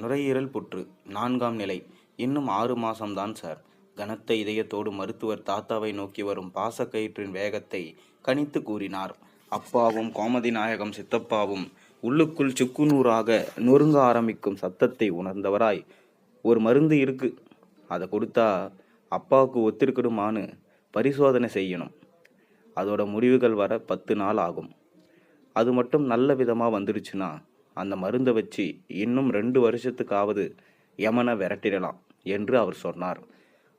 நுரையீரல் புற்று நான்காம் நிலை. இன்னும் ஆறு மாசம்தான் சார். கனத்த இதயத்தோடு மருத்துவர் தாத்தாவை நோக்கி வரும் பாசக்கயிற்றின் வேகத்தை கணித்து கூறினார். அப்பாவும் கோமதி நாயகம் சித்தப்பாவும் உள்ளுக்குள் சுக்குநூறாக நொறுங்க ஆரம்பிக்கும் சத்தத்தை உணர்ந்தவராய் ஒரு மருந்து இருக்கு. அதை கொடுத்தா அப்பாவுக்கு ஒத்திருக்கணுமான்னு பரிசோதனை செய்யணும். அதோட முடிவுகள் வர பத்து நாள் ஆகும். அது மட்டும் நல்ல விதமாக வந்துடுச்சுன்னா அந்த மருந்தை வச்சு இன்னும் ரெண்டு வருஷத்துக்காவது யமனை விரட்டிடலாம் என்று அவர் சொன்னார்.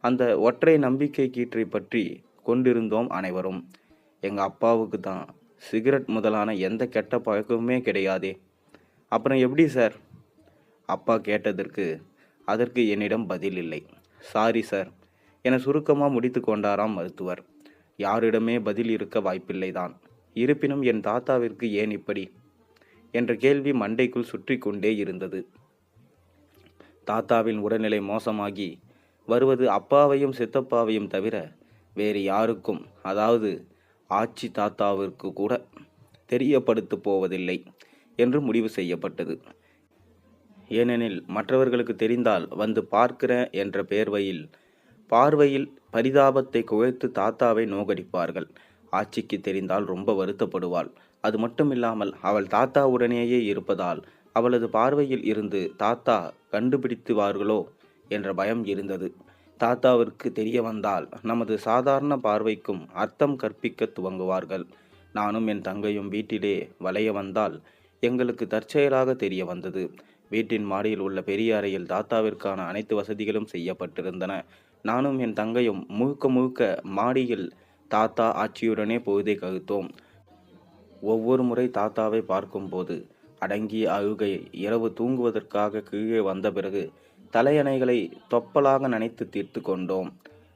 அந்த ஒற்றை நம்பிக்கை கீற்றை பற்றி கொண்டிருந்தோம் அனைவரும். எங்கள் அப்பாவுக்கு தான் சிகரெட் முதலான எந்த கெட்ட பழக்கமுமே கிடையாதே. அப்புறம் எப்படி சார்? அப்பா கேட்டதற்கு அதற்கு என்னிடம் பதில் இல்லை. Sorry sir. என சுருக்கமாக முடித்து கொண்டாராம் மருத்துவர். யாரிடமே பதில் இருக்க வாய்ப்பில்லைதான். இருப்பினும் என் தாத்தாவிற்கு ஏன் இப்படி? என்ற கேள்வி மண்டைக்குள் சுற்றி கொண்டே இருந்தது. தாத்தாவின் உடல்நிலை மோசமாகி வருவது அப்பாவையும் சித்தப்பாவையும் தவிர வேறு யாருக்கும் அதாவது ஆச்சி தாத்தாவிற்கு கூட தெரியப்படுத்து போவதில்லை என்று முடிவு செய்யப்பட்டது. ஏனெனில் மற்றவர்களுக்கு தெரிந்தால் வந்து பார்க்கிறேன் என்ற பேர்வையில் பார்வையில் பரிதாபத்தை குழைத்து தாத்தாவை நோகடிப்பார்கள். ஆட்சிக்கு தெரிந்தால் ரொம்ப வருத்தப்படுவாள். அது மட்டும் இல்லாமல் அவள் தாத்தாவுடனேயே இருப்பதால் அவளது பார்வையில் இருந்து தாத்தா கண்டுபிடித்துவார்களோ? என்ற பயம் இருந்தது. தாத்தாவிற்கு தெரிய வந்தால் நமது சாதாரண பார்வைக்கும் அர்த்தம் கற்பிக்க துவங்குவார்கள். நானும் என் தங்கையும் வீட்டிலே வளைய வந்தால் எங்களுக்கு தற்செயலாக தெரிய வந்தது. வீட்டின் மாடியில் உள்ள பெரிய அறையில் தாத்தாவிற்கான அனைத்து வசதிகளும் செய்யப்பட்டிருந்தன. நானும் என் தங்கையும் முழுக்க முழுக்க மாடியில் தாத்தா ஆட்சியுடனே பொழுதை ககுத்தோம் ஒவ்வொரு முறை தாத்தாவை பார்க்கும்போது அடங்கிய அழுகை இரவு தூங்குவதற்காக கீழே வந்த பிறகு தலையணைகளை தொப்பலாக நினைத்து தீர்த்து கொண்டோம்.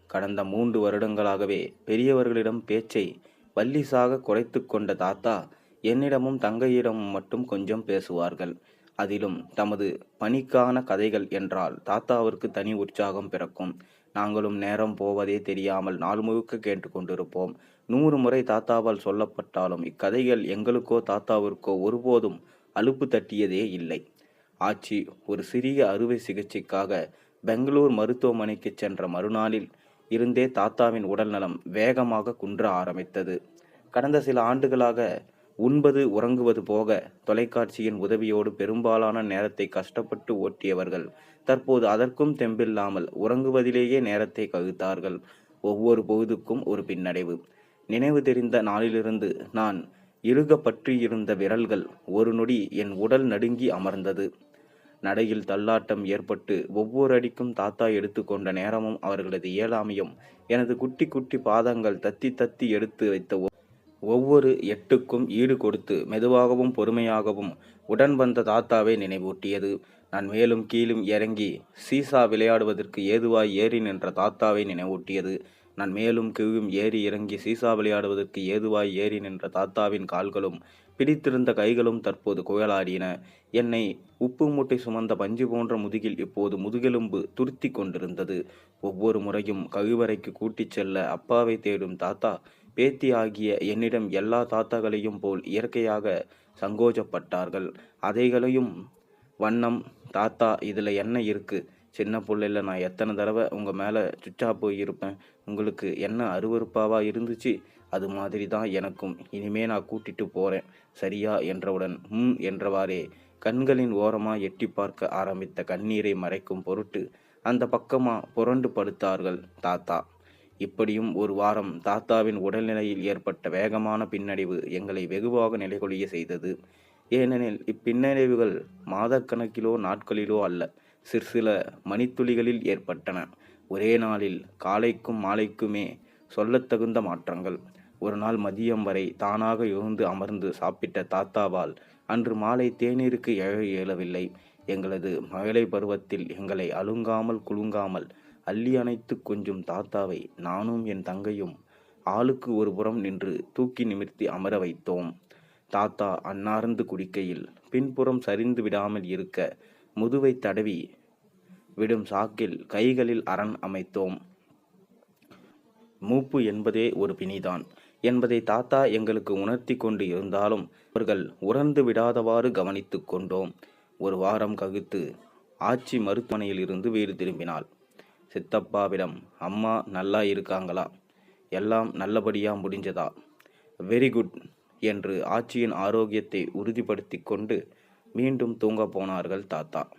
கடந்த மூன்று வருடங்களாகவே பெரியவர்களிடம் பேச்சை வல்லிசாக குறைத்து கொண்ட தாத்தா என்னிடமும் தங்கையிடமும் மட்டும் கொஞ்சம் பேசுவார்கள். அதிலும் தமது பணிக்கான கதைகள் என்றால் தாத்தாவிற்கு தனி உற்சாகம் பிறக்கும். நாங்களும் நேரம் போவதே தெரியாமல் நாள் முழுக்க கேட்டுக்கொண்டிருப்போம் நூறு முறை தாத்தாவால் சொல்லப்பட்டாலும் இக்கதைகள் எங்களுக்கோ தாத்தாவிற்கோ ஒருபோதும் அலுப்பு தட்டியதே இல்லை. ஆச்சி ஒரு சிறிய அறுவை சிகிச்சைக்காக பெங்களூர் மருத்துவமனைக்கு சென்ற மறுநாளில் இருந்தே தாத்தாவின் உடல்நலம் வேகமாக குன்ற ஆரம்பித்தது. கடந்த சில ஆண்டுகளாக உண்பது உறங்குவது போக தொலைக்காட்சியின் உதவியோடு பெரும்பாலான நேரத்தை கஷ்டப்பட்டு ஓட்டியவர்கள் தற்போது அதற்கும் தெம்பில்லாமல் உறங்குவதிலேயே நேரத்தை கழித்தார்கள். ஒவ்வொரு பொழுதுக்கும் ஒரு பின்னடைவு. நினைவு தெரிந்த நாளிலிருந்து நான் இறுக பற்றியிருந்த விரல்கள் ஒரு நொடி என் உடல் நடுங்கி அமர்ந்தது. நடையில் தள்ளாட்டம் ஏற்பட்டு ஒவ்வொரு அடிக்கும் தாத்தா எடுத்துக்கொண்ட நேரமும் அவர்களது இயலாமையும் எனது குட்டி குட்டி பாதங்கள் தத்தி தத்தி எடுத்து வைத்த ஒவ்வொரு எட்டுக்கும் ஈடு கொடுத்து மெதுவாகவும் பொறுமையாகவும் உடன் வந்த தாத்தாவை நினைவூட்டியது. நான் மேலும் கீழும் இறங்கி சீசா விளையாடுவதற்கு ஏதுவாய் ஏறி நின்ற தாத்தாவை நினைவூட்டியது. நான் மேலும் கீழும் ஏறி இறங்கி சீசா விளையாடுவதற்கு ஏதுவாய் ஏறி நின்ற தாத்தாவின் கால்களும் பிடித்திருந்த கைகளும் தற்போது குயலாடின என்னை உப்பு மூட்டை சுமந்த பஞ்சு போன்ற முதுகில் இப்போது முதுகெலும்பு துருத்தி கொண்டிருந்தது. ஒவ்வொரு முறையும் கழிவறைக்கு கூட்டிச் செல்ல அப்பாவை தேடும் தாத்தா பேத்தி ஆகிய என்னிடம் எல்லா தாத்தாக்களையும் போல் இயற்கையாக சங்கோஜப்பட்டார்கள். அதைகளையும் வண்ணம் தாத்தா இதில் என்ன இருக்குது சின்ன பிள்ளைல நான் எத்தனை தடவை உங்கள் மேலே சுச்சா போயிருப்பேன்? உங்களுக்கு என்ன அருவறுப்பாவாக இருந்துச்சு? அது மாதிரி தான் எனக்கும். இனிமே நான் கூட்டிட்டு போகிறேன் சரியா? என்றவுடன் ம் என்றவாறே கண்களின் ஓரமாக எட்டி பார்க்க ஆரம்பித்த கண்ணீரை மறைக்கும் பொருட்டு அந்த பக்கமாக புரண்டு படுத்தார்கள் தாத்தா. இப்படியும் ஒரு வாரம் தாத்தாவின் உடல்நிலையில் ஏற்பட்ட வேகமான பின்னடைவு எங்களை வெகுவாக நிலைகொழிய செய்தது. ஏனெனில் இப்பின்னடைவுகள் மாதக்கணக்கிலோ நாட்களிலோ அல்ல சிற்சில மணித்துளிகளில் ஏற்பட்டன. ஒரே நாளில் காலைக்கும் மாலைக்குமே சொல்லத்தகுந்த மாற்றங்கள். ஒரு நாள் மதியம் வரை தானாக எழுந்து அமர்ந்து சாப்பிட்ட தாத்தாவால் அன்று மாலை தேநீருக்கு எழ இயலவில்லை எங்களது மழலை பருவத்தில் எங்களை அலுங்காமல் குலுங்காமல் அள்ளி அணைத்து கொஞ்சும் தாத்தாவை நானும் என் தங்கையும் ஆளுக்கு ஒரு புறம் நின்று தூக்கி நிமிர்த்தி அமர வைத்தோம். தாத்தா அன்னார்ந்து குடிக்கையில் பின்புறம் சரிந்து விடாமல் இருக்க முதுவை தடவி விடும் சாக்கில் கைகளில் அரண் அமைத்தோம். மூப்பு என்பதே ஒரு பிணிதான். என்பதை தாத்தா எங்களுக்கு உணர்த்தி கொண்டு இருந்தாலும் அவர்கள் உறந்து விடாதவாறு கவனித்து கொண்டோம். ஒரு வாரம் கழித்து ஆச்சி மருத்துவமனையில் இருந்து வீடு திரும்பினாள். சித்தப்பாவிடம் அம்மா நல்லா இருக்காங்களா? எல்லாம் நல்லபடியா முடிஞ்சதா? வெரி குட் என்று ஆச்சியின் ஆரோக்கியத்தை உறுதிப்படுத்தி கொண்டு மீண்டும் தூங்க போனார்கள் தாத்தா.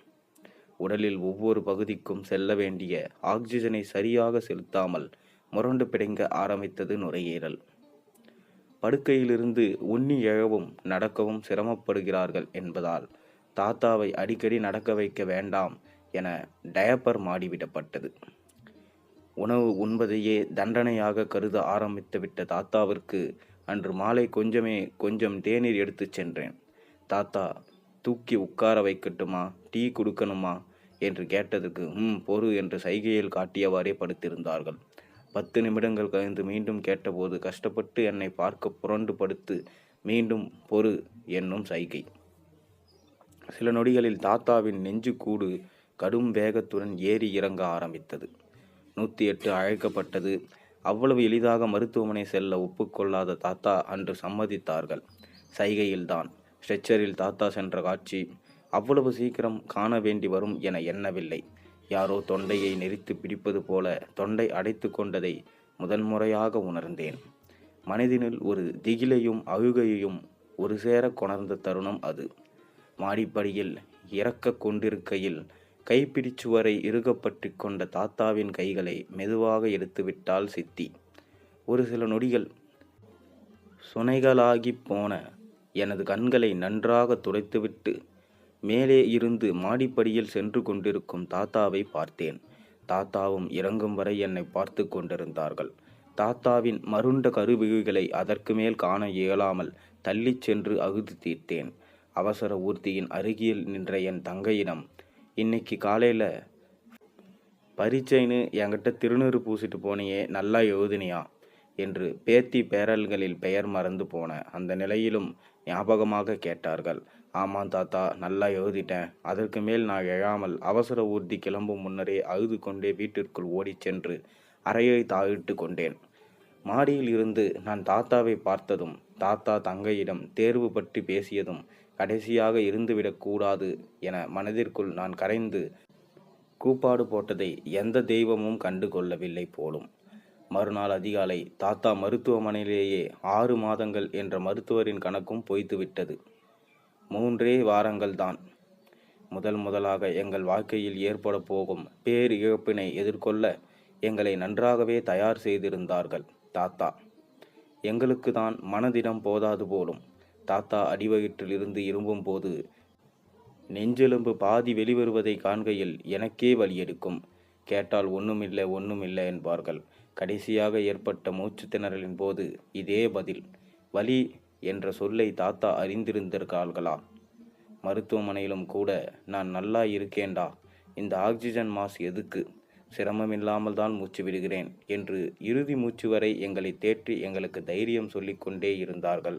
உடலில் ஒவ்வொரு பகுதிக்கும் செல்ல வேண்டிய ஆக்சிஜனை சரியாக செலுத்தாமல் முரண்டு பிடைங்க ஆரம்பித்தது நுரையீரல். படுக்கையிலிருந்து உண்ணி எழவும் நடக்கவும் சிரமப்படுகிறார்கள் என்பதால் தாத்தாவை அடிக்கடி நடக்க வைக்க வேண்டாம் என டயப்பர் மாடிவிடப்பட்டது. உணவு உண்பதையே தண்டனையாக கருத ஆரம்பித்துவிட்ட தாத்தாவிற்கு அன்று மாலை கொஞ்சமே கொஞ்சம் தேநீர் எடுத்துச் சென்றேன். தாத்தா தூக்கி உட்கார வைக்கட்டுமா? டீ கொடுக்கணுமா? என்று கேட்டதுக்கு ம் பொறு என்று சைகையில் காட்டியவாறே படுத்திருந்தார்கள். பத்து நிமிடங்கள் கழிந்து மீண்டும் கேட்டபோது கஷ்டப்பட்டு என்னை பார்க்க புரண்டு படுத்து மீண்டும் பொறு என்னும் சைகை. சில நொடிகளில் தாத்தாவின் நெஞ்சு கூடு கடும் வேகத்துடன் ஏறி இறங்க ஆரம்பித்தது. நூற்றி எட்டு அழைக்கப்பட்டது. அவ்வளவு எளிதாக மருத்துவமனை செல்ல ஒப்புக்கொள்ளாத தாத்தா அன்று சம்மதித்தார்கள். சைகையில்தான். ஸ்ட்ரெச்சரில் தாத்தா சென்ற காட்சி அவ்வளவு சீக்கிரம் காண வேண்டி வரும் என எண்ணவில்லை. யாரோ தொண்டையை நெரித்து பிடிப்பது போல தொண்டை அடைத்து கொண்டதை முதன்முறையாக உணர்ந்தேன். மனதினில் ஒரு திகிலையும் அழுகையையும் ஒரு சேர கொணர்ந்த தருணம் அது. மாடிப்படியில் இறக்க கொண்டிருக்கையில் கைப்பிடிச்சுவரை இறுகப்பட்டு கொண்ட தாத்தாவின் கைகளை மெதுவாக எடுத்துவிட்டாள் சித்தி. ஒரு சில நொடிகள் சுனைகளாகிப் போன எனது கண்களை நன்றாக துடைத்துவிட்டு மேலே இருந்து மாடிப்படியில் சென்று கொண்டிருக்கும் தாத்தாவை பார்த்தேன். தாத்தாவும் இறங்கும் வரை என்னை பார்த்து கொண்டிருந்தார்கள். தாத்தாவின் மருண்ட கருவிகளை அதற்கு மேல் காண இயலாமல் தள்ளிச் சென்று அகுது தீர்த்தேன். அவசர ஊர்தியின் அருகில் நின்ற என் தங்கையிடம் இன்னைக்கு காலையில் பரீட்சைன்னு என்கிட்ட திருநூறு பூசிட்டு போனியே நல்லா எழுதுனியா? என்று பேத்தி பேரல்களில் பெயர் மறந்து போன அந்த நிலையிலும் ஞாபகமாக கேட்டார்கள். ஆமாம் தாத்தா நல்லா எழுதிட்டேன். அதற்கு மேல் நான் எழாமல் அவசர ஊர்தி கிளம்பும் முன்னரே அழுது கொண்டே வீட்டிற்குள் ஓடிச் சென்று அறையை தாவிட்டு கொண்டேன். மாடியில் இருந்து நான் தாத்தாவை பார்த்ததும் தாத்தா தங்கையிடம் தேர்வு பற்றி பேசியதும் கடைசியாக இருந்துவிடக்கூடாது என மனதிற்குள் நான் கரைந்து கூப்பாடு போட்டதை எந்த தெய்வமும் கண்டு கொள்ளவில்லை போலும். மறுநாள் அதிகாலை தாத்தா மருத்துவமனையிலேயே ஆறு மாதங்கள் என்ற மருத்துவரின் கணக்கும் பொய்த்துவிட்டது. மூன்றே வாரங்கள்தான் முதல் முதலாக எங்கள் வாழ்க்கையில் ஏற்பட போகும் பேர் இழப்பினை எதிர்கொள்ள எங்களை நன்றாகவே தயார் செய்திருந்தார்கள் தாத்தா. எங்களுக்கு தான் மனதிடம் போதாது போலும். தாத்தா அடிவயிற்றில் இருந்து இரும்பும் போது நெஞ்செலும்பு பாதி வெளிவருவதை காண்கையில் எனக்கே வலி எடுக்கும் கேட்டால் ஒன்றுமில்லை ஒன்றுமில்லை என்பார்கள். கடைசியாக ஏற்பட்ட மூச்சு திணறலின் போது இதே பதில் வலி என்ற சொல்லை தாத்தா அறிந்திருந்திருக்கார்களா? மருத்துவமனையிலும் கூட நான் நல்லா இருக்கேன்டா இந்த ஆக்சிஜன் மாஸ் எதுக்கு? சிரமமில்லாமல் தான் மூச்சு விடுகிறேன் என்று இறுதி மூச்சு வரை எங்களை தேற்றி எங்களுக்கு தைரியம் சொல்லிக்கொண்டே இருந்தார்கள்.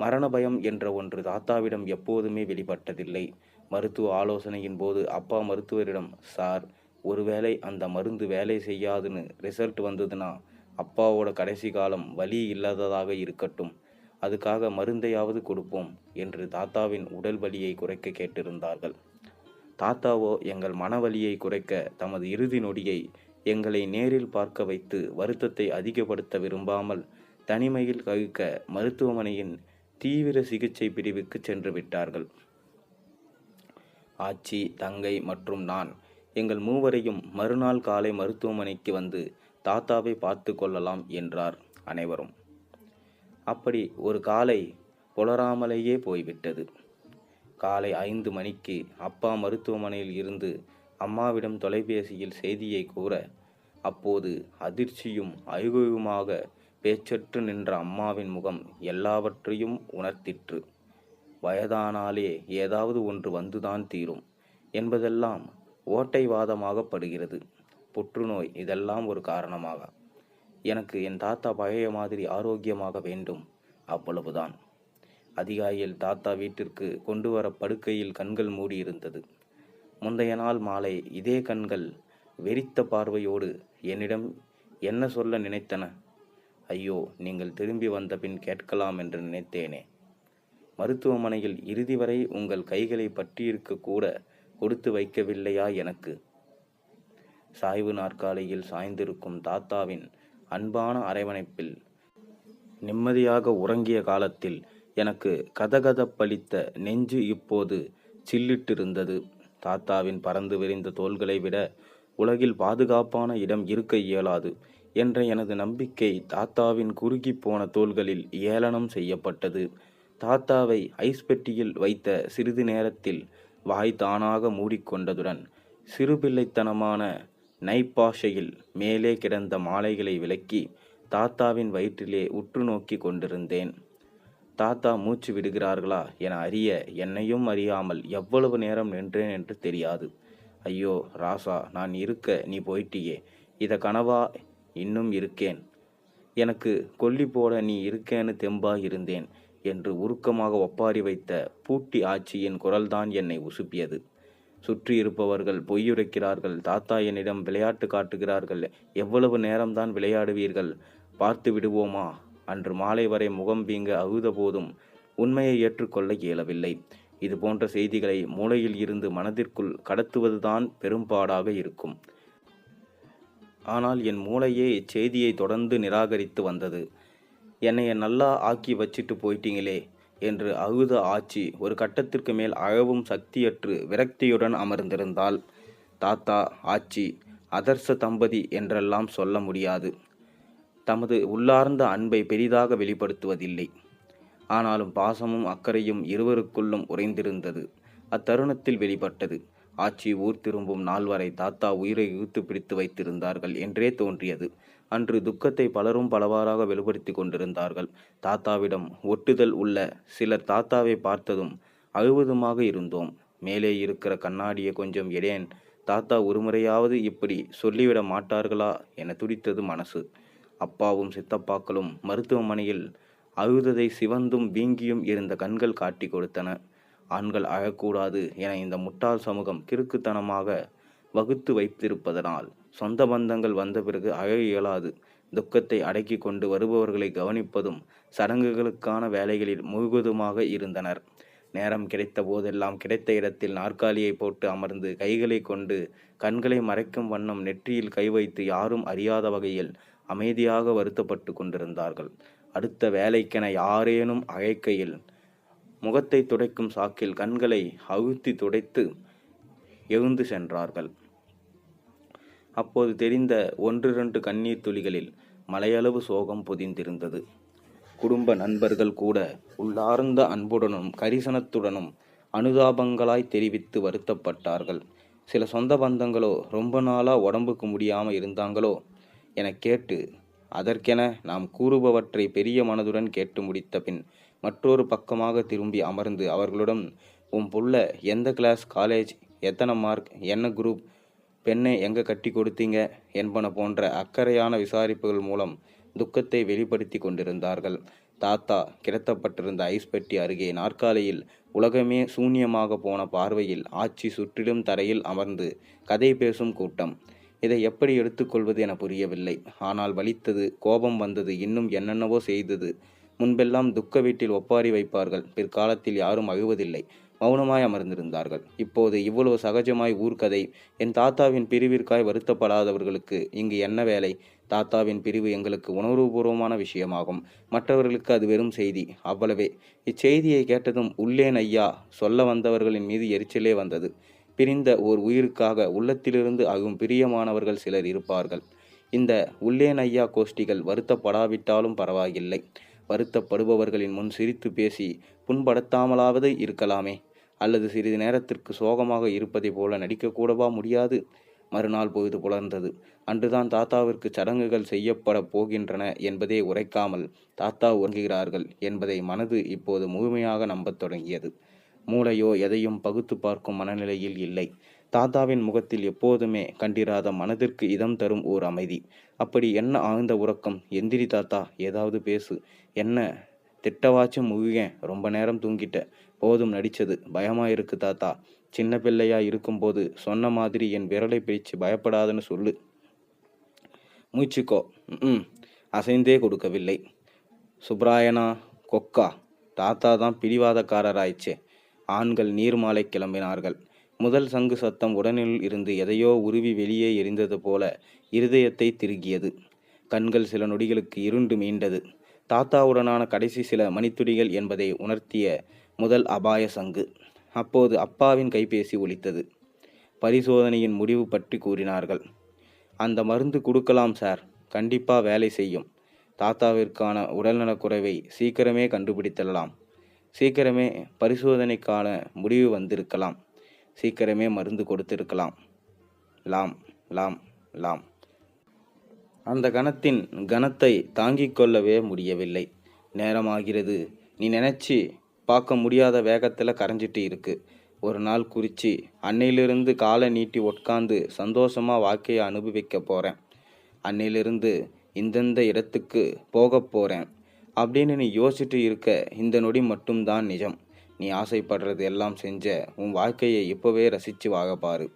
மரண பயம் என்ற ஒன்று தாத்தாவிடம் எப்போதுமே வெளிப்பட்டதில்லை. மருத்துவ ஆலோசனையின் போது அப்பா மருத்துவரிடம் சார் ஒருவேளை அந்த மருந்து வேலை செய்யாதுன்னு ரிசல்ட் வந்ததுன்னா அப்பாவோட கடைசி காலம் வலி இல்லாததாக இருக்கட்டும். அதுக்காக மருந்தையாவது கொடுப்போம் என்று தாத்தாவின் உடல் வலியை குறைக்க கேட்டிருந்தார்கள். தாத்தாவோ எங்கள் மனவலியை குறைக்க தமது இறுதி நொடியை எங்களை நேரில் பார்க்க வைத்து வருத்தத்தை அதிகப்படுத்த விரும்பாமல் தனிமையில் கழிக்க மருத்துவமனையின் தீவிர சிகிச்சை பிரிவுக்கு சென்று விட்டார்கள். ஆச்சி தங்கை மற்றும் நான் எங்கள் மூவரையும் மறுநாள் காலை மருத்துவமனைக்கு வந்து தாத்தாவை பார்த்து கொள்ளலாம் என்றார் அனைவரும். அப்படி ஒரு காலை புலராமலேயே போய்விட்டது. காலை ஐந்து மணிக்கு அப்பா மருத்துவமனையில் இருந்து அம்மாவிடம் தொலைபேசியில் செய்தியை கூற அப்போது அதிர்ச்சியும் அழுகையுமாக பேச்சற்று நின்ற அம்மாவின் முகம் எல்லாவற்றையும் உணர்த்திற்று. வயதானாலே ஏதாவது ஒன்று வந்துதான் தீரும் என்பதெல்லாம் ஓட்டைவாதமாகப்படுகிறது புற்றுநோய் இதெல்லாம் ஒரு காரணமாக. எனக்கு என் தாத்தா பழைய மாதிரி ஆரோக்கியமாக வேண்டும். அவ்வளவுதான். அதிகாயில் தாத்தா வீட்டிற்கு கொண்டு வர படுக்கையில் கண்கள் மூடியிருந்தது. முந்தைய நாள் மாலை இதே கண்கள் வெறித்த பார்வையோடு என்னிடம் என்ன சொல்ல நினைத்தன? ஐயோ நீங்கள் திரும்பி வந்த பின் கேட்கலாம் என்று நினைத்தேனே. மருத்துவமனையில் இறுதி வரை உங்கள் கைகளை பற்றியிருக்க கூட கொடுத்து வைக்கவில்லையா எனக்கு? சாய்வு நாற்காலியில் சாய்ந்திருக்கும் தாத்தாவின் அன்பான அரவணைப்பில் நிம்மதியாக உறங்கிய காலத்தில் எனக்கு கதகதப்பளித்த நெஞ்சு இப்போது சில்லிட்டிருந்தது. தாத்தாவின் பறந்து விரிந்த தோள்களை விட உலகில் பாதுகாப்பான இடம் இருக்க இயலாது என்ற எனது நம்பிக்கை தாத்தாவின் குறுகிப் போன தோள்களில் ஏளனம் செய்யப்பட்டது. தாத்தாவை ஐஸ் பெட்டியில் வைத்த சிறிது நேரத்தில் வாய் தானாக மூடிக்கொண்டதுடன் சிறுபிள்ளைத்தனமான நைப்பாஷையில் மேலே கிடந்த மாலைகளை விலக்கி தாத்தாவின் வயிற்றிலே உற்று நோக்கி கொண்டிருந்தேன். தாத்தா மூச்சு விடுகிறார்களா என அறிய என்னையும் அறியாமல் எவ்வளவு நேரம் நின்றேன் என்று தெரியாது. ஐயோ ராசா நான் இருக்க நீ போயிட்டியே. இத கனவா? இன்னும் இருக்கேன். எனக்கு கொல்லி போட நீ இருக்கேன்னு தெம்பா இருந்தேன் என்று உருக்கமாக ஒப்பாரி வைத்த பூட்டி ஆட்சியின் குரல்தான் என்னை உசுப்பியது. சுற்றி இருப்பவர்கள் பொய்யுரைக்கிறார்கள் தாத்தா என்னிடம் விளையாட்டு காட்டுகிறார்கள் எவ்வளவு நேரம்தான் விளையாடுவீர்கள்? பார்த்து விடுவோமா? அன்று மாலை வரை முகம் வீங்க அழுத போதும் உண்மையை ஏற்றுக்கொள்ள இயலவில்லை. இது போன்ற செய்திகளை மூளையில் இருந்து மனதிற்குள் கடத்துவதுதான் பெரும்பாடாக இருக்கும். ஆனால் என் மூளையே இச்செய்தியை தொடர்ந்து நிராகரித்து வந்தது. என்னைய நல்லா ஆக்கி வச்சிட்டு போயிட்டீங்களே என்று அழுத ஆச்சி ஒரு கட்டத்திற்கு மேல் அழவும் சக்தியற்று விரக்தியுடன் அமர்ந்திருந்தால் தாத்தா ஆச்சி அதர்ச தம்பதி என்றெல்லாம் சொல்ல முடியாது. தமது உள்ளார்ந்த அன்பை பெரிதாக வெளிப்படுத்துவதில்லை. ஆனாலும் பாசமும் அக்கறையும் இருவருக்குள்ளும் உறைந்திருந்தது. அத்தருணத்தில் வெளிப்பட்டது. ஆட்சி ஊர் திரும்பும் நாள் வரை தாத்தா உயிரை இழுத்து பிடித்து வைத்திருந்தார்கள் என்றே தோன்றியது. அன்று துக்கத்தை பலரும் பலவாறாக வெளிப்படுத்தி கொண்டிருந்தார்கள். தாத்தாவிடம் ஒட்டுதல் உள்ள சிலர் தாத்தாவை பார்த்ததும் அழுவதுமாக இருந்தோம். மேலே இருக்கிற கண்ணாடியை கொஞ்சம் எடேன் தாத்தா ஒருமுறையாவது இப்படி சொல்லிவிட மாட்டார்களா? என துடித்தது மனசு. அப்பாவும் சித்தப்பாக்களும் மருத்துவமனையில் அழுததை சிவந்தும் வீங்கியும் இருந்த கண்கள் காட்டி கொடுத்தன. ஆண்கள் அழக்கூடாது என இந்த முட்டாள் சமூகம் கிறுக்குத்தனமாக வகுத்து வைத்திருப்பதனால் சொந்த பந்தங்கள் வந்த பிறகு அழ இயலாது. துக்கத்தை அடக்கி கொண்டு வருபவர்களை கவனிப்பதும் சடங்குகளுக்கான வேலைகளில் முழுவதுமாக இருந்தனர். நேரம் கிடைத்த போதெல்லாம் கிடைத்த இடத்தில் நாற்காலியை போட்டு அமர்ந்து கைகளை கொண்டு கண்களை மறைக்கும் வண்ணம் நெற்றியில் கை வைத்து யாரும் அறியாத வகையில் அமைதியாக வருத்தப்பட்டு கொண்டிருந்தார்கள். அடுத்த வேலைக்கென யாரேனும் அழைக்கையில் முகத்தை துடைக்கும் சாக்கில் கண்களை அழுத்தி துடைத்து எழுந்து சென்றார்கள். அப்போது தெரிந்த ஒன்றிரண்டு கண்ணீர் துளிகளில் மலையளவு சோகம் பொதிந்திருந்தது. குடும்ப நண்பர்கள் கூட உள்ளார்ந்த அன்புடனும் கரிசனத்துடனும் அனுதாபங்களாய் தெரிவித்து வருத்தப்பட்டார்கள். சில சொந்த பந்தங்களோ ரொம்ப நாளாக உடம்புக்கு முடியாமல் இருந்தாங்களோ என கேட்டு அதற்கென நாம் கூறுபவற்றை பெரிய மனதுடன் கேட்டு முடித்த பின் மற்றொரு பக்கமாக திரும்பி அமர்ந்து அவர்களுடன் உன் புள்ள எந்த கிளாஸ் காலேஜ் எத்தனை மார்க் என்ன குரூப் பெண்ணை எங்கே கட்டி கொடுத்தீங்க? என்பன போன்ற அக்கறையான விசாரிப்புகள் மூலம் துக்கத்தை வெளிப்படுத்தி கொண்டிருந்தார்கள். தாத்தா கிடத்தப்பட்டிருந்த ஐஸ் பெட்டி அருகே நாற்காலியில் உலகமே சூன்யமாக போன பார்வையில் ஆட்சி சுற்றிலும் தரையில் அமர்ந்து கதை பேசும் கூட்டம். இதை எப்படி எடுத்துக்கொள்வது என புரியவில்லை. ஆனால் வலித்தது கோபம் வந்தது இன்னும் என்னென்னவோ செய்தது. முன்பெல்லாம் துக்க வீட்டில் ஒப்பாரி வைப்பார்கள். பிற்காலத்தில் யாரும் அழுவதில்லை. மௌனமாய் அமர்ந்திருந்தார்கள். இப்போது இவ்வளவு சகஜமாய் ஊர்க்கதை என் தாத்தாவின் பிரிவிற்காய் வருத்தப்படாதவர்களுக்கு இங்கு என்ன வேலை? தாத்தாவின் பிரிவு எங்களுக்கு உணர்வுபூர்வமான விஷயமாகும். மற்றவர்களுக்கு அது வெறும் செய்தி. அவ்வளவே. இச்செய்தியை கேட்டதும் உள்ளேன் ஐயா. சொல்ல வந்தவர்களின் மீது எரிச்சலே வந்தது. பிரிந்த ஓர் உயிருக்காக உள்ளத்திலிருந்து அகும் பிரியமானவர்கள் சிலர் இருப்பார்கள். இந்த உள்ளேனையா கோஷ்டிகள் வருத்தப்படாவிட்டாலும் பரவாயில்லை. வருத்தப்படுபவர்களின் முன் சிரித்து பேசி புண்படுத்தாமலாவது இருக்கலாமே. அல்லது சிறிது நேரத்திற்கு சோகமாக இருப்பதை போல நடிக்கக்கூடவா முடியாது? மறுநாள் பொழுது புலர்ந்தது. அன்றுதான் தாத்தாவிற்கு சடங்குகள் செய்யப்பட போகின்றன என்பதே உரைக்காமல் தாத்தா உறங்குகிறார்கள் என்பதை மனது இப்போது முழுமையாக நம்பத் தொடங்கியது. மூளையோ எதையும் பகுத்து பார்க்கும் மனநிலையில் இல்லை. தாத்தாவின் முகத்தில் எப்போதுமே கண்டிராத மனதிற்கு இதம் தரும் ஓர் அமைதி. அப்படி என்ன ஆழ்ந்த உறக்கம்? எந்திரி தாத்தா ஏதாவது பேசு. என்ன? திட்டவாச்சும் முழுகேன் ரொம்ப நேரம் தூங்கிட்ட. போதும் நடிச்சது. பயமா இருக்கு தாத்தா. சின்ன பிள்ளையா இருக்கும்போது சொன்ன மாதிரி என் விரலை பிரித்து பயப்படாதன்னு சொல்லு. மூச்சுக்கோ. ம் அசைந்தே கொடுக்கவில்லை. சுப்ராயனா கொக்கா. தாத்தா தான் பிடிவாதக்காரராயிச்சே. ஆண்கள் நீர்மாலை கிளம்பினார்கள். முதல் சங்கு சத்தம் உடனில் இருந்து எதையோ உருவி வெளியே எரிந்தது போல இருதயத்தை திருகியது. கண்கள் சில நொடிகளுக்கு இருண்டு மீண்டது. தாத்தாவுடனான கடைசி சில மணித்துடிகள் என்பதை உணர்த்திய முதல் அபாய சங்கு. அப்போது அப்பாவின் கைபேசி ஒலித்தது. பரிசோதனையின் முடிவு பற்றி கூறினார்கள். அந்த மருந்து கொடுக்கலாம் சார். கண்டிப்பாக வேலை செய்யும். தாத்தாவிற்கான உடல்நலக்குறைவை சீக்கிரமே கண்டுபிடித்தெல்லாம் சீக்கிரமே பரிசோதனைக்கான முடிவு வந்திருக்கலாம். சீக்கிரமே மருந்து கொடுத்திருக்கலாம். லாம் லாம் லாம். அந்த கணத்தின் கணத்தை தாங்கிக் கொள்ளவே முடியவில்லை. நேரமாகிறது. நீ நினைச்சு பார்க்க முடியாத வேகத்தில் கரைஞ்சிட்டு இருக்கு. ஒரு நாள் குறித்து அன்னையிலிருந்து காலை நீட்டி உட்காந்து சந்தோஷமாக வாழ்க்கையை அனுபவிக்க போகிறேன் அன்னையிலிருந்து இந்தந்த இடத்துக்கு போக போகிறேன் அப்படின்னு நீ யோசிச்சுட்டு இருக்க இந்த நொடி மட்டும்தான் நிஜம். நீ ஆசைப்படுறது எல்லாம் செஞ்ச உன் வாழ்க்கையை இப்போவே ரசித்து வாழ பாரு.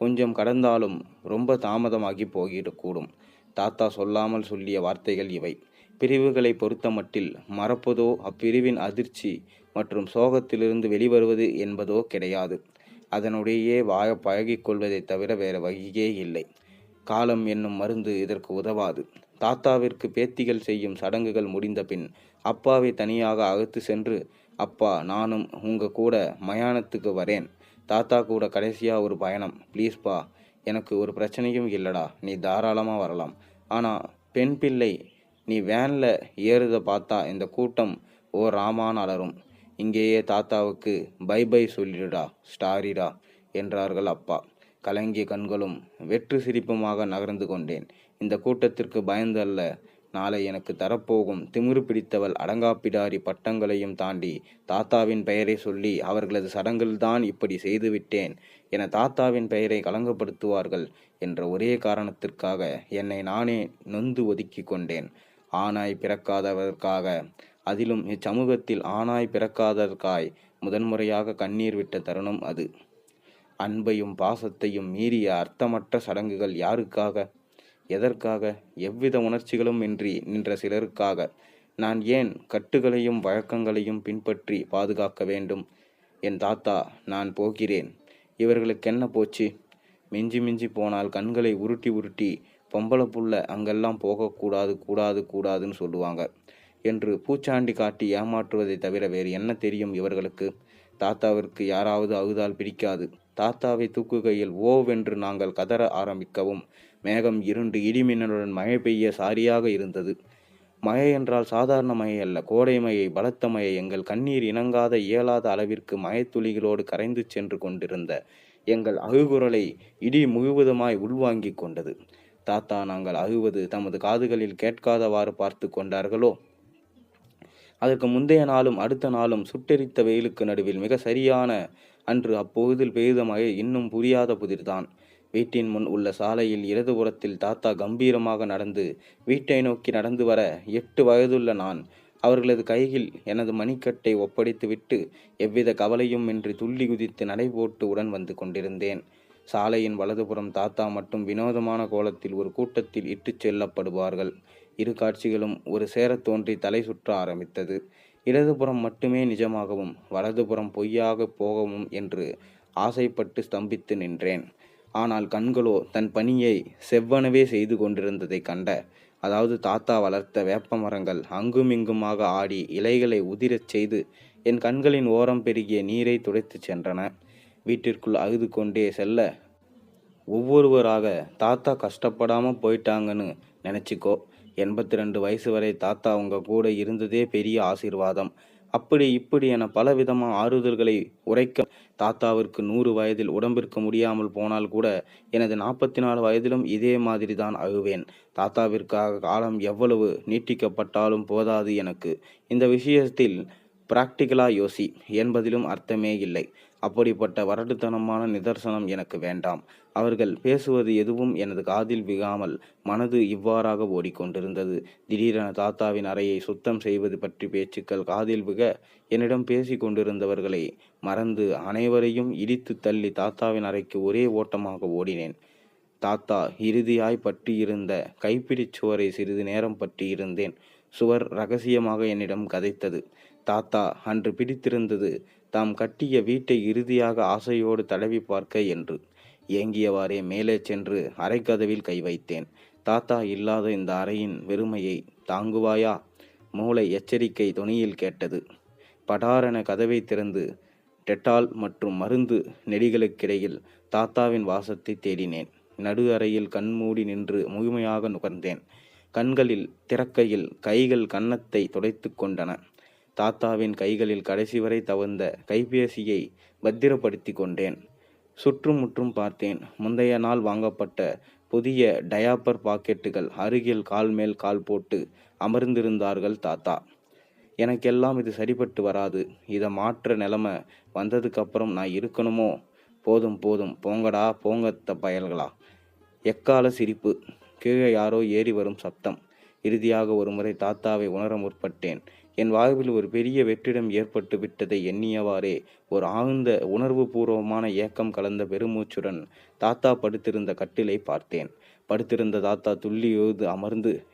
கொஞ்சம் கடந்தாலும் ரொம்ப தாமதமாகி போகிடக்கூடும் தாத்தா சொல்லாமல் சொல்லிய வார்த்தைகள் இவை. பிரிவுகளை பொறுத்த மட்டில் மறப்பதோ அப்பிரிவின் அதிர்ச்சி மற்றும் சோகத்திலிருந்து வெளிவருவது என்பதோ கிடையாது. அதனுடையே வாழ பழகிக்கொள்வதைத் தவிர வேறு வழியே இல்லை. காலம் என்னும் மருந்து இதற்கு உதவாது. தாத்தாவிற்கு பேத்திகள் செய்யும் சடங்குகள் முடிந்த பின் அப்பாவை தனியாக அழைத்து சென்று அப்பா நானும் உங்க கூட மயானத்துக்கு வரேன். தாத்தா கூட கடைசியாக ஒரு பயணம். ப்ளீஸ்ப்பா எனக்கு ஒரு பிரச்சனையும் இல்லடா. நீ தாராளமாக வரலாம். ஆனால் பெண் பிள்ளை நீ வேனில் ஏறுத பார்த்தா இந்த கூட்டம் ஓ ராமான் அலரும். இங்கேயே தாத்தாவுக்கு பை பை சொல்லிடுடா. ஸ்டாரிடா என்றார்கள் அப்பா. கலங்கிய கண்களும் வெற்று சிரிப்புமாக நகர்ந்து கொண்டேன். இந்த கூட்டத்திற்கு பயந்து அல்ல நாளை எனக்கு தரப்போகும் திமிரு பிடித்தவள் அடங்காப்பிடாரி பட்டங்களையும் தாண்டி தாத்தாவின் பெயரை சொல்லி அவர்களது சடங்கில்தான் இப்படி செய்துவிட்டேன் என தாத்தாவின் பெயரை களங்கப்படுத்துவார்கள் என்ற ஒரே காரணத்திற்காக என்னை நானே நொந்து ஒதுக்கி கொண்டேன். ஆனாய் பிறக்காதவதற்காக அதிலும் இச்சமூகத்தில் ஆனாய் பிறக்காததற்காய் முதன்முறையாக கண்ணீர் விட்ட தருணம் அது. அன்பையும் பாசத்தையும் மீறிய அர்த்தமற்ற சடங்குகள் யாருக்காக? எதற்காக? எவ்வித உணர்ச்சிகளும் இன்றி நின்ற சிலருக்காக. நான் ஏன் கட்டுகளையும் வழக்கங்களையும் பின்பற்றி பாதுகாக்க வேண்டும்? என் தாத்தா நான் போகிறேன். இவர்களுக்கு என்ன போச்சு? மிஞ்சி மிஞ்சி போனால் கண்களை உருட்டி உருட்டி பொம்பளை புள்ள அங்கெல்லாம் போகக்கூடாது கூடாது கூடாதுன்னு சொல்லுவாங்க. என்று பூச்சாண்டி காட்டி ஏமாற்றுவதை தவிர வேறு என்ன தெரியும் இவர்களுக்கு? தாத்தாவிற்கு யாராவது அழுதால் பிடிக்காது. தாத்தாவை தூக்குகையில் ஓவென்று நாங்கள் கதற ஆரம்பிக்கவும் மேகம் இருண்டு இடிமின்னலுடன் மழை பெய்ய சாரியாக இருந்தது. மழை என்றால் சாதாரண மழை அல்ல கோடை மையை பலத்த மழை எங்கள் கண்ணீர் இணங்காத இயலாத அளவிற்கு மழைத்துளிகளோடு கரைந்து சென்று கொண்டிருந்த எங்கள் அழுகுரலை இடி முழுவதுமாய் உள்வாங்கிக் கொண்டது. தாத்தா நாங்கள் அழுவது தமது காதுகளில் கேட்காதவாறு பார்த்து கொண்டார்களோ? அதற்கு முந்தைய நாளும் அடுத்த நாளும் சுட்டெரித்த வெயிலுக்கு நடுவில் மிக சரியான அன்று அப்பொழுதில் பெய்த மழை இன்னும் புரியாத புதிர்தான். வீட்டின் முன் உள்ள சாலையில் இடதுபுறத்தில் தாத்தா கம்பீரமாக நடந்து வீட்டை நோக்கி நடந்து வர எட்டு வயதுள்ள நான் அவர்களது கையில் எனது மணிக்கட்டை ஒப்படைத்துவிட்டு எவ்வித கவலையும் இன்றி துள்ளி குதித்து நடைபோட்டு உடன் வந்து கொண்டிருந்தேன். சாலையின் வலதுபுறம் தாத்தா மட்டும் வினோதமான கோலத்தில் ஒரு கூட்டத்தில் இட்டுச் செல்லப்படுவார்கள். இரு காட்சிகளும் ஒரு சேர தோன்றி தலை சுற்ற ஆரம்பித்தது. இடதுபுறம் மட்டுமே நிஜமாகவும் வலதுபுறம் பொய்யாக போகவும் என்று ஆசைப்பட்டு ஸ்தம்பித்து நின்றேன். ஆனால் கண்களோ தன் பணியை செவ்வனவே செய்து கொண்டிருந்ததை கண்ட அதாவது தாத்தா வளர்த்த வேப்ப மரங்கள் அங்குமிங்குமாக ஆடி இலைகளை உதிரச் செய்து என் கண்களின் ஓரம் பெருகிய நீரை துடைத்துச் சென்றன. வீட்டிற்குள் அழுது கொண்டே செல்ல ஒவ்வொருவராக தாத்தா கஷ்டப்படாமல் போயிட்டாங்கன்னு நினச்சிக்கோ. எண்பத்தி ரெண்டு வயசு வரை தாத்தா உங்க கூட இருந்ததே பெரிய ஆசீர்வாதம். அப்படி இப்படி என பலவிதமான ஆறுதல்களை உரைக்க தாத்தாவிற்கு நூறு வயதில் உடம்பிற்கு முடியாமல் போனால் கூட எனது நாற்பத்தி நாலு வயதிலும் இதே மாதிரி தான் அழுவேன். தாத்தாவிற்காக காலம் எவ்வளவு நீட்டிக்கப்பட்டாலும் போதாது எனக்கு. இந்த விஷயத்தில் பிராக்டிக்கலா யோசி. என்பதிலும் அர்த்தமே இல்லை. அப்படிப்பட்ட வரட்டுத்தனமான நிதர்சனம் எனக்கு வேண்டாம். அவர்கள் பேசுவது எதுவும் எனது காதில் விகாமல் மனது இவ்வாறாக ஓடிக்கொண்டிருந்தது. திடீரென தாத்தாவின் அறையை சுத்தம் செய்வது பற்றி பேச்சுக்கள் காதில் விக என்னிடம் பேசி கொண்டிருந்தவர்களை மறந்து அனைவரையும் இடித்து தள்ளி தாத்தாவின் அறைக்கு ஒரே ஓட்டமாக ஓடினேன். தாத்தா இறுதியாய் பற்றியிருந்த கைப்பிடிச் சுவரை சிறிது நேரம் பற்றியிருந்தேன் சுவர் ரகசியமாக என்னிடம் கதைத்தது. தாத்தா அன்று பிடித்திருந்தது தாம் கட்டிய வீட்டை இறுதியாக ஆசையோடு தடவி பார்க்க என்று. ஏங்கியவாறே மேலே சென்று அறைக்கதவில் கை வைத்தேன். தாத்தா இல்லாத இந்த அறையின் வெறுமையை தாங்குவாயா? மூளை எச்சரிக்கை துணியில் கேட்டது. படாரென கதவை திறந்து டெட்டால் மற்றும் மருந்து நெடிகளுக்கிடையில் தாத்தாவின் வாசத்தை தேடினேன். நடு அறையில் கண்மூடி நின்று முழுமையாக நுகர்ந்தேன். கண்களில் திறக்கையில் கைகள் கன்னத்தை துடைத்து கொண்டன. தாத்தாவின் கைகளில் கடைசி வரை தவழ்ந்த கைபேசியை பத்திரப்படுத்தி கொண்டேன். சுற்றுமுற்றும் பார்த்தேன். முந்தைய நாள் வாங்கப்பட்ட புதிய டயாப்பர் பாக்கெட்டுகள் அருகில் கால் மேல் கால் போட்டு அமர்ந்திருந்தார்கள் தாத்தா. எனக்கெல்லாம் இது சரிப்பட்டு வராது. இதை மாற்ற நிலைமை வந்ததுக்கப்புறம் நான் இருக்கணுமோ? போதும் போதும். போங்கடா போங்கத்த பயல்களா. எக்கால சிரிப்பு. கீழே யாரோ ஏறி வரும் சப்தம். இறுதியாக ஒரு முறை தாத்தாவை உணர முற்பட்டேன். என் வாழ்வில் ஒரு பெரிய வெற்றிடம் ஏற்பட்டு விட்டதை எண்ணியவாறே ஒரு ஆழ்ந்த உணர்வு பூர்வமான ஏக்கம் கலந்த பெருமூச்சுடன் தாத்தா படுத்திருந்த கட்டிலை பார்த்தேன். படுத்திருந்த தாத்தா துள்ளி எழுது அமர்ந்து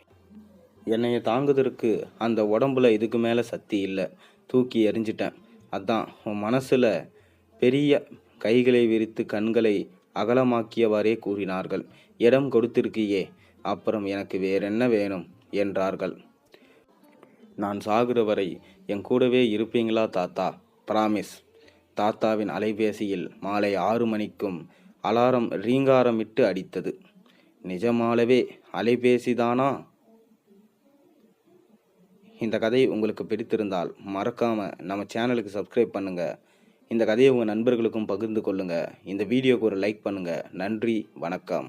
என்னைய தாங்குதற்கு அந்த உடம்புல இதுக்கு மேலே சக்தி இல்லை. தூக்கி எறிஞ்சிட்டேன். அதான் உன் மனசில் பெரிய கைகளை விரித்து கண்களை அகலமாக்கியவாறே கூறினார்கள். இடம் கொடுத்திருக்கியே அப்புறம் எனக்கு வேறென்ன வேணும்? என்றார்கள். நான் சாகுற வரை என் கூடவே இருப்பீங்களா தாத்தா? பிராமிஸ். தாத்தாவின் அலைபேசியில் மாலை ஆறு மணிக்கும் அலாரம் ரீங்காரமிட்டு அடித்தது. நிஜமாலவே அலைபேசிதானா? இந்த கதை உங்களுக்கு பிடித்திருந்தால் மறக்காமல் நம்ம சேனலுக்கு சப்ஸ்கிரைப் பண்ணுங்கள் இந்த கதையை உங்கள் நண்பர்களுக்கும் பகிர்ந்து கொள்ளுங்கள் இந்த வீடியோக்கு ஒரு லைக் பண்ணுங்கள் நன்றி வணக்கம்.